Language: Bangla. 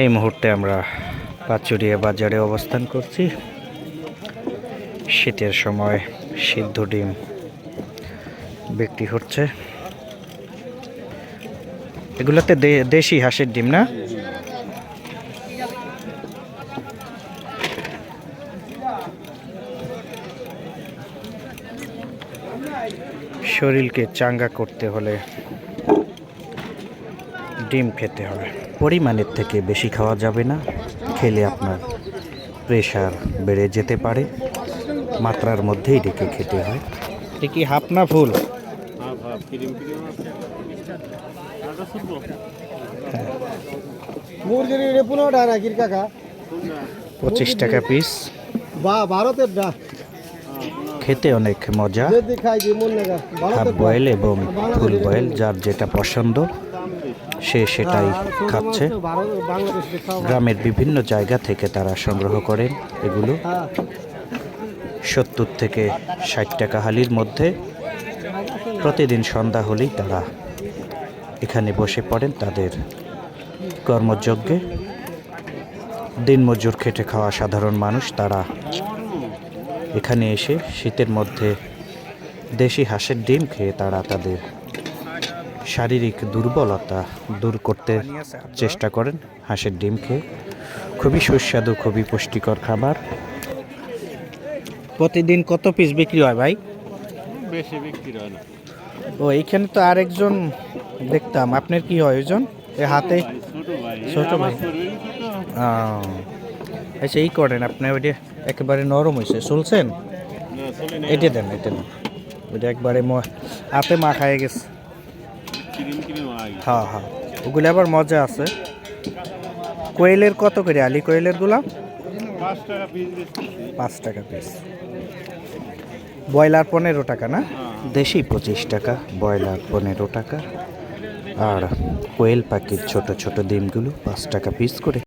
এই মুহূর্তে আমরা পাচুরিয়া বাজারে অবস্থান করছি। শীতের সময় সিদ্ধ ডিম বিক্রি হচ্ছে। এগুলোতে দেশি হাঁসের ডিম না? শরীরকে চাঙ্গা করতে হলে ডিম খেতে হবে। পরিমাণের থেকে বেশি খাওয়া যাবে না। খেলে আপনার প্রেশার বেড়ে যেতে পারে। মাত্রার মধ্যেই রেখে খেতে হয়। এ কি হাফ না ফুল? পঁচিশ টাকা পিস বা ভারতের খেতে অনেক মজা। হাফ বয়েল এবং ফুল বয়েল যার যেটা পছন্দ। সে সেটাই খাচ্ছে। গ্রামের বিভিন্ন জায়গা থেকে তারা সংগ্রহ করেন এগুলো। সত্তর থেকে ষাট টাকা হালির মধ্যে প্রতিদিন সন্ধ্যা হলেই তারা এখানে বসে পড়েন তাদের কর্মযজ্ঞে। দিনমজুর খেটে খাওয়া সাধারণ মানুষ তারা এখানে এসে শীতের মধ্যে দেশি হাঁসের ডিম খেয়ে তারা তাদের শারীরিক দুর্বলতা দূর করতে চেষ্টা করেন হাঁসের ডিম খেয়ে। খুবই সুস্বাদু খুবই পুষ্টিকর খাবার। প্রতিদিন কত পিস বিক্রি হয় ভাই? বেশি বিক্রি হয় না। ও এইখানে তো আরেকজন দেখতাম। আপনার কি হয় ওইজন এ হাতে? ছোট ভাই। আচ্ছা এই করেন আপনি ওইটা একেবারে নরম হয়েছে চলছেন? এটা দেন এটা দেন। ওইটা একবারে ম- হাতে মা খায় গেছে। হ্যাঁ হ্যাঁ। ওগুলো আবার মজা আছে। কোয়েলের কত করে আলি? কোয়েলেরগুলা? পাঁচ টাকা পিস ব্রয়লার পনেরো টাকা না? দেশি পঁচিশ টাকা ব্রয়লার পনেরো টাকা। আর কোয়েল পাখির ছোট ছোট ডিমগুলো পাঁচ টাকা পিস করে।